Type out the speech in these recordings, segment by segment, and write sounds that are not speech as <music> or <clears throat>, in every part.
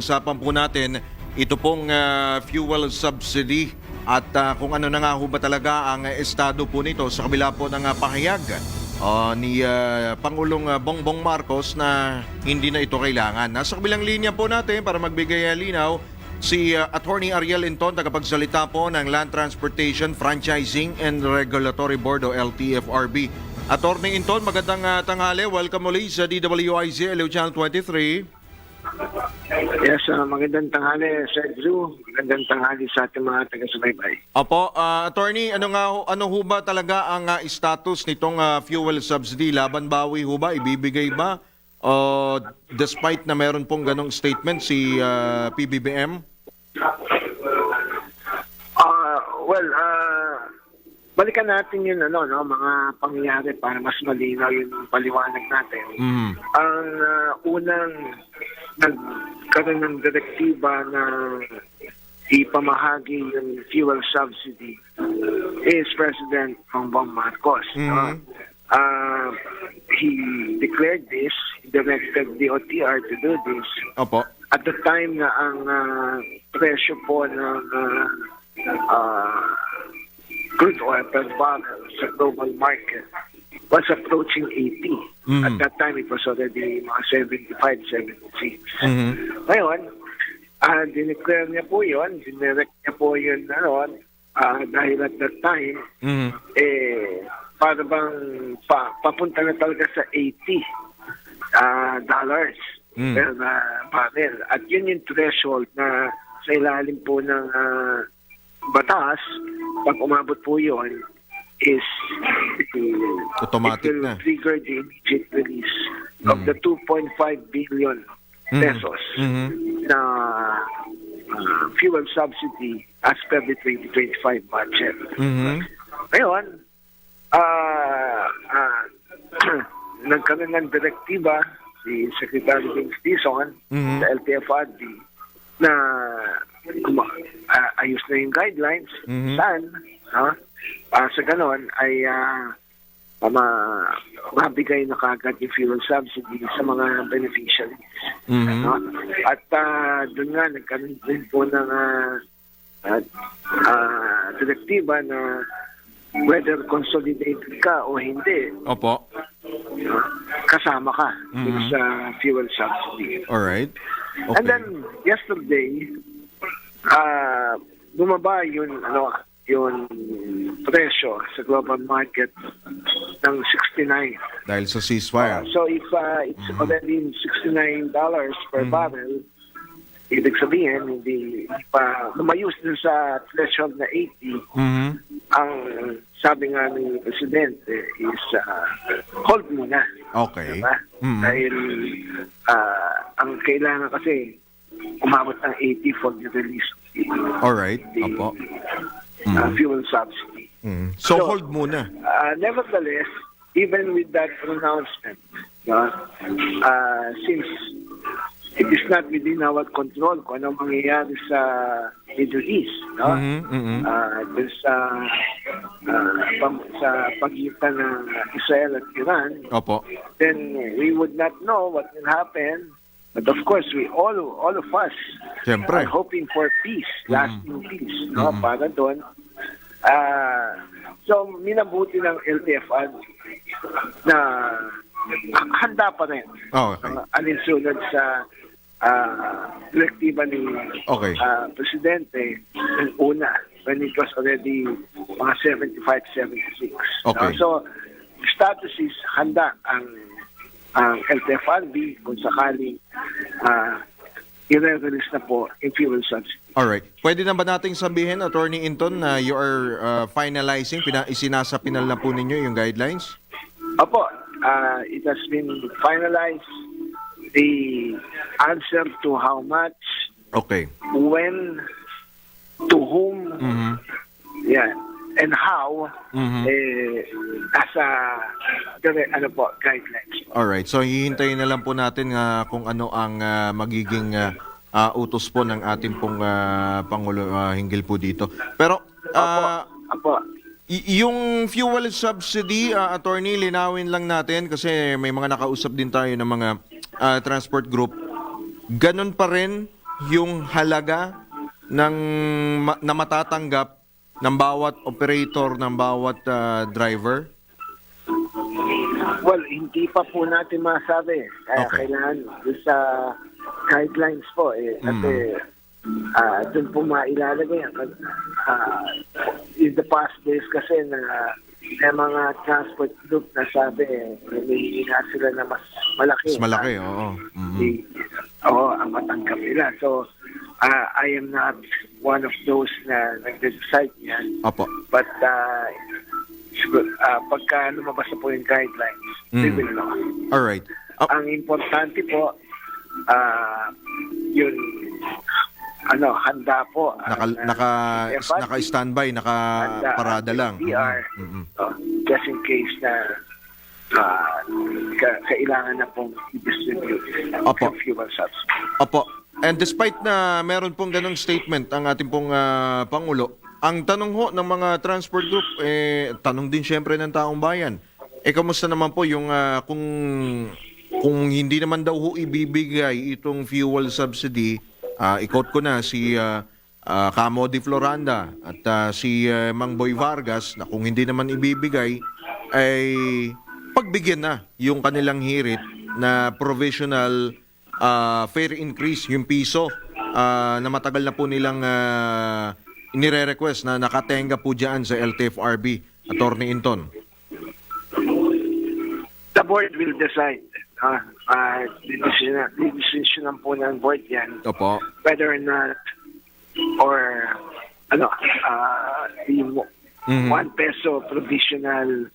pag-usapan po natin ito pong ah, fuel subsidy at ah, kung ano na nga ho ba talaga ang estado po nito sa kabila po ng ah, pahayag ah, ni ah, Pangulong Bongbong Marcos na hindi na ito kailangan. Nasa kabilang linya po natin para magbigay ah, linaw si ah, Attorney Ariel Inton, tagapagsalita po ng Land Transportation, Franchising and Regulatory Board o LTFRB. Attorney Inton, magandang ah, tanghali. Welcome muli sa DWIZ LO Channel 23. Yes, uh, magandang tanghali, Sir Drew. Magandang tanghali sa ating mga taga-subaybay. Opo, ah, attorney, ano nga ano ho ba talaga ang ah, status nitong ah, fuel subsidy? Laban bawi ho ba? Ibibigay ba? O despite na meron pong ganong statement si ah, PBBM? Balikan natin yun, ano, no, mga pangyayari para mas malinaw yung paliwanag natin. Mhm. Ang uh, unang nagkaroon ng direktiba na ipamahagi yung fuel subsidy is President Bongbong Marcos. no? Mhm. Uh, he declared this, directed the OTR to do this Opo. at the time na ang ah, presyo po ng ah, ah, crude oil per barrel sa global market was approaching 80. Mhm. At that time, it was already mga 75, 76. Mhm. Ngayon, ah dineclare niya po yun, dinirect niya po yun ano, ah, dahil at that time, Mhm. eh, para bang pa, papunta na talaga sa 80 ah, dollars Mm. per ah, barrel. At yun yung threshold na sa ilalim po ng ah, batas, pag umabot po yun, is it- Automatic it will na. trigger the immediate release of Mm. the 2.5 billion Mm. pesos Mhm. na ah, fuel subsidy as per the 2025 budget. Mhm. Ngayon, ah ah, <clears throat> nagkaroon ng direktiba si Secretary James Dizon Mhm. sa LTFRB na ah, ayos na yung guidelines Mhm. saan ha, ah, sa ganon ay ah, ma mabigay na kagad yung fuel subsidy sa mga beneficiaries. Mhm. No? At uh, doon nga, nagkaroon din po ng ah, ah, direktiba na whether consolidated ka o hindi, Opo. kasama ka Mhm. sa fuel subsidy. All right. And Okay. then, yesterday, ah bumaba yun, ano, yung presyo sa global market ng 69. Dahil sa ceasefire. So if uh, it's Mhm. already $69 per Mhm. barrel, ibig sabihin, hindi, pa lumayos dun sa threshold na 80, Mhm. ang sabi nga ng Presidente is uh, hold muna. Okay. Diba? Mhm. Dahil uh, ang kailangan kasi umabot ng 80 for the release of the, All right. the Opo. uh, fuel subsidy. Mhm. So So- hold muna. Uh, nevertheless, even with that pronouncement, no, uh, since it is not within our control kung anong mangyayari sa Middle East, no? Mhm. Mhm. Uh, dun sa, uh, pam- sa pagitan ng Israel at Iran, Opo. then we would not know what will happen. But of course, we all all of us Siyempre. are hoping for peace, lasting peace, no? Mhm. Para doon. Ah, so minabuti ng LTFR na handa pa rin Oh, okay. ang alinsunod sa ah, direktiba ni Okay. ah, Presidente ng una when it was already mga 75, 76. Okay. No? So, status is handa ang ang LTFRB kung sakaling uh, i-release na po yung fuel subsidy. Alright. Pwede na ba nating sabihin, Attorney Inton, na you are uh, finalizing, pina, isinasapinal na po ninyo yung guidelines? Opo, uh, it has been finalized. The answer to how much, Okay. when, to whom, Mhm. yeah, and how, Mhm. eh, as a, ano po, guidelines. Alright. So, hihintayin na lang po natin uh, kung ano ang uh, magiging uh, uh, utos po ng ating pong uh, Pangulo uh, hinggil po dito. Pero, uh, Opo, Y- yung fuel subsidy, uh, attorney, linawin lang natin kasi may mga nakausap din tayo ng mga uh, transport group. Ganon pa rin yung halaga ng ma- na matatanggap ng bawat operator ng bawat ah, driver? Well, hindi pa po natin masabi. Kaya Okay. kailangan doon sa guidelines po. Eh, kasi ah, doon po mailalagay. Pag, ah, in the past days kasi na may mga transport group na sabi, eh, nga sila na mas malaki. Mas malaki, oo. Mhm. Di- Oo, ang matanggap nila. So, ah, I am not one of those na nag-decide yan. Opo. But uh, siguro, uh, pagka lumabas na po yung guidelines, we Mm. will know. All right. Ah, Ang importante po, uh, yun, ano, handa po. naka ang, uh, naka naka-standby, naka-parada ang lang. PR, Mhm. oh, just in case na uh, ka- kailangan na pong i-distribute Opo. yung fuel subsidy. Opo. And despite na meron pong ganong statement ang ating pong ah, Pangulo, ang tanong ho ng mga transport group, eh, tanong din syempre ng taong bayan, eh kamusta naman po yung ah, kung kung hindi naman daw ho ibibigay itong fuel subsidy, ah, i-quote ko na si ah, ah, Camo Di Floranda at ah, si ah, Mang Boy Vargas na kung hindi naman ibibigay ay pagbigyan na yung kanilang hirit na provisional ah, fare increase, yung piso ah, na matagal na po nilang uh, inire-request na nakatenga po dyan sa LTFRB, Attorney Inton. The board will decide. Uh, uh, decision, po ng board yan. Opo. whether or not or ano uh, yung Mhm. one peso provisional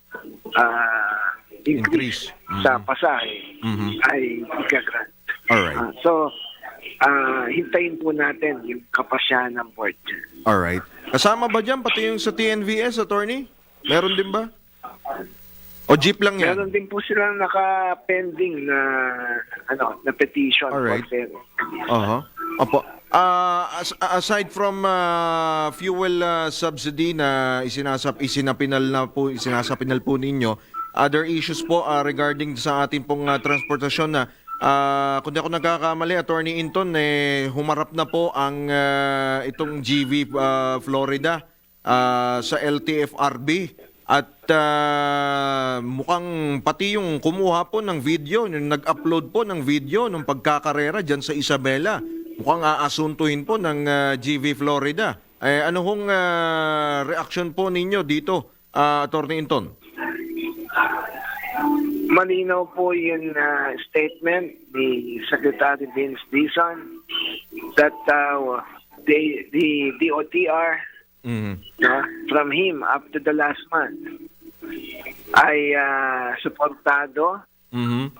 uh, increase, Increase. Mhm. sa pasahe Mhm. ay igagrant. Alright. Uh, so, uh, hintayin po natin yung kapasyahan ng board. Alright. Kasama ba dyan pati yung sa TNVS, Attorney? Meron din ba? O jeep lang yan? Meron din po silang naka-pending na ano na petition. Alright. Aha. Opo. Ah, as- aside from ah, fuel ah, subsidy na isinasap isinapinal na po isinasapinal po ninyo, other issues po ah, regarding sa ating pong ah, transportasyon na ah, kung ako nagkakamali, Attorney Inton, eh, humarap na po ang ah, itong GV ah, Florida ah, sa LTFRB at ah, mukhang pati yung kumuha po ng video, yung nag-upload po ng video ng pagkakarera dyan sa Isabela. Mukhang aasuntuhin po ng ah, GV Florida. Eh, ano hong ah, reaction po ninyo dito, ah, Attorney Inton? Malinaw po yung uh, statement ni Secretary Vince Dizon that uh, the, the DOTR Mhm. no, from him up to the last month ay uh, suportado Mhm.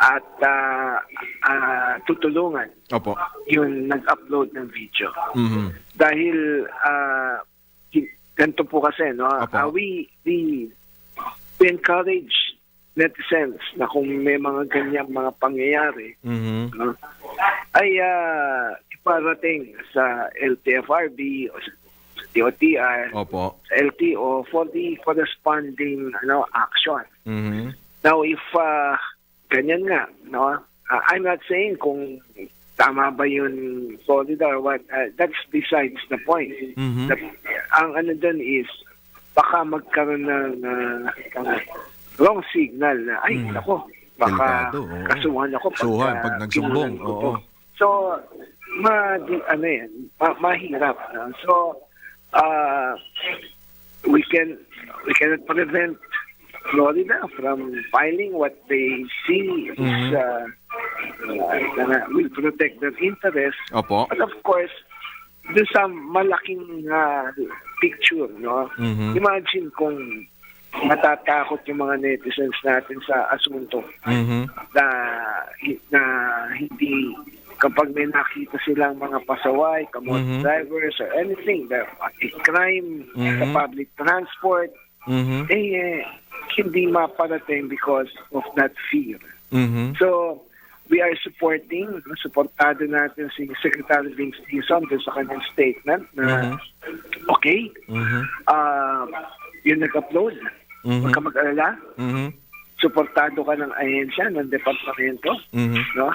at uh, uh, tutulungan Opo. yung nag-upload ng video. Mhm. Dahil uh, ganito po kasi, no? Opo. Uh, we, we, we encourage netizens na kung may mga ganyang mga pangyayari, Mhm. no, ay uh, iparating sa LTFRB o sa DOTR, Opo. sa LTO for the corresponding ano, action. Mhm. Now, if uh, ganyan nga, no, uh, I'm not saying kung tama ba yun Florida or what, uh, that's besides the point. Mhm. The- ang ano dun is, baka magkaroon ng uh, wrong signal na, ay, Mm. nako, baka Delikado, oo. kasuhan ako pag, Suhan, uh, pag nagsumbong, oo. So, ma, di, ano yan, ma, mahirap. no? So, uh, we can we cannot prevent Florida from filing what they see is Mhm. uh, uh, will protect their interest. Opo. But of course, doon sa malaking uh, picture, no? Mhm. Imagine kung matatakot yung mga netizens natin sa asunto Mhm. na, na hindi kapag may nakita silang mga pasaway, kamot Mhm. drivers or anything, a crime sa Mhm. public transport, Mhm. eh, eh, hindi maparating because of that fear. Mhm. So, we are supporting, supportado natin si Secretary Vince Dizon sa kanyang statement na, Mhm. okay, Mhm. uh, yung nag-upload, Mhm. huwag ka mag-alala, Mhm. suportado ka ng ahensya, ng departamento, Mhm. no?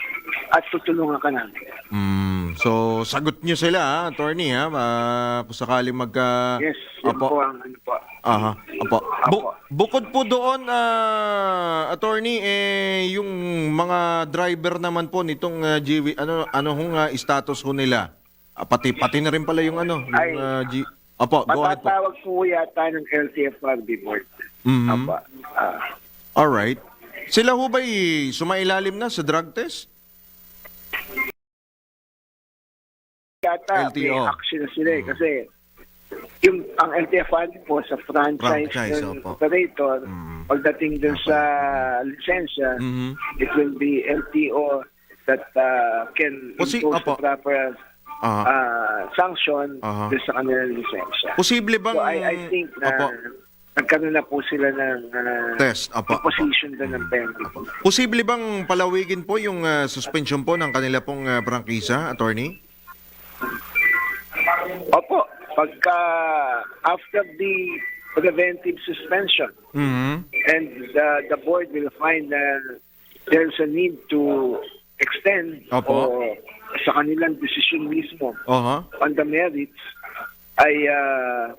At tutulungan ka namin. Mm. So, sagot nyo sila, ha, attorney, ha? Uh, kung sakaling magka... Yes, yun Opo. po ang ano po. Aha, opo. Bu- bukod po doon, ah, attorney, eh, yung mga driver naman po nitong ah, GV, ano, ano hong ah, status ho nila? Ah, pati, pati na rin pala yung ano, yung Ay. ah, G... Opo, go ahead po. Matatawag po yata ng LTFRB board. Mhm. Apa. Ah, Alright. Sila ho ba'y sumailalim na sa drug test? yata LTO. may action sila eh. Kasi yung ang LTFRB po sa franchise, Franchise, ng opo. operator, Mm. pagdating dun sa lisensya, Mhm. it will be LTO that uh, can O si- impose opo. the proper Aha. uh, sanction Aha. dun sa kanilang lisensya. Posible bang... So I, I think na Opo. Nagkaroon na po sila ng uh, Test. Mm. imposition doon ng penalty. Posible bang palawigin po yung ah, suspension po ng kanila pong ah, prangkisa, attorney? Opo, pagka after the preventive suspension, Mhm. and the, the board will find that there's a need to extend Opo. o sa kanilang decision mismo Aha. on the merits ay ah,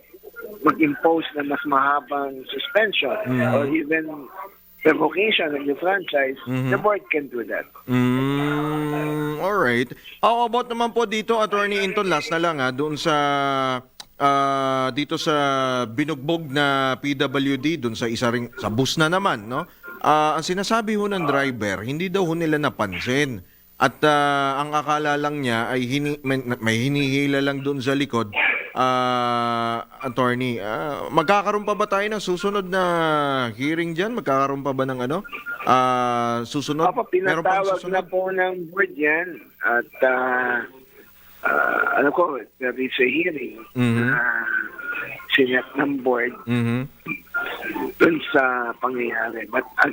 mag-impose na mas mahabang suspension Mhm. or even revocation of the franchise, Mhm. the board can do that. Mm, alright. How about naman po dito, Attorney Inton, last na lang ha, doon sa ah, dito sa binugbog na PWD, doon sa isa ring, sa bus na naman, no? Ah, ang sinasabi ho ng driver, hindi daw ho nila napansin. At ah, ang akala lang niya ay hini, may, may hinihila lang doon sa likod. Ah, attorney, ah, magkakaroon pa ba tayo ng susunod na hearing diyan? Magkakaroon pa ba ng ano? Ah, susunod? Opo, pinatawag susunod? na po ng board yan at uh, uh, ano ko, there is a hearing Mhm. na sinet ng board Mhm. dun sa pangyayari. But uh,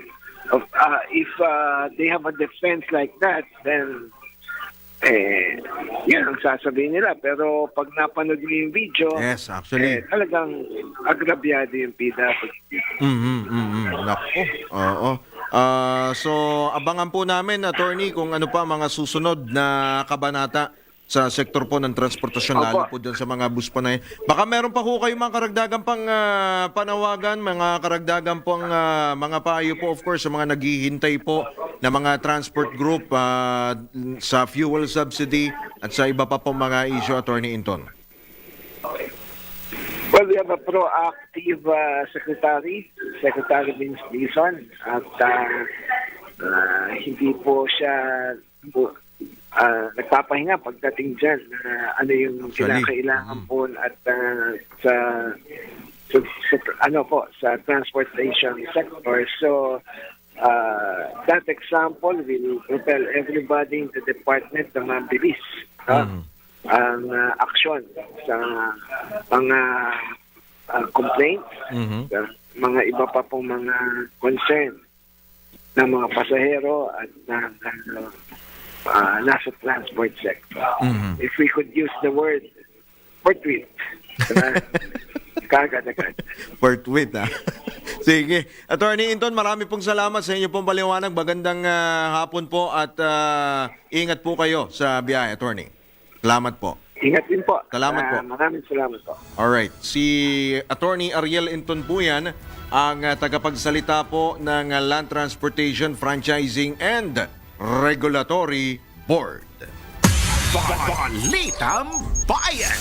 of, uh, if uh, they have a defense like that, then eh, yan ang sasabihin nila. Pero pag napanood mo yung video, Yes, actually. eh, talagang agrabyado yung PWD. Mhm, mhm. Nako. Oo. Ah, so abangan po namin attorney kung ano pa mga susunod na kabanata sa sektor po ng transportasyon Opo. lalo po dyan sa mga bus po na yun. Baka meron pa ho kayo mga karagdagan pang ah, panawagan, mga karagdagan pong ah, mga payo po of course sa mga naghihintay po na mga transport group ah, sa fuel subsidy at sa iba pa po mga issue attorney Inton. Well, we have a proactive uh, secretary, Secretary Vince Dizon, at uh, uh, hindi po siya po, uh, nagpapahinga pagdating dyan na ano yung Actually, kinakailangan mm. po at uh, sa, sa, sa- ano po sa transportation sector. So uh, that example will propel everybody in the department na mabilis. no? Mhm. ang uh, aksyon sa mga uh, complaints, Mhm. sa mga iba pa pong mga concern ng mga pasahero at ng uh, uh, nasa transport sector. Mhm. If we could use the word forthwith, <laughs> uh, kagad-agad. Pertwit, ha? <laughs> Sige. Attorney Inton, marami pong salamat sa inyo pong paliwanag. Magandang ah, hapon po at ah, ingat po kayo sa biyahe, Attorney. Salamat po. Ingat din po. Salamat po. Uh, maraming salamat po. Alright. Si Attorney Ariel Inton po yan, ang ah, tagapagsalita po ng ah, Land Transportation Franchising and Regulatory Board. Balitang Bayan!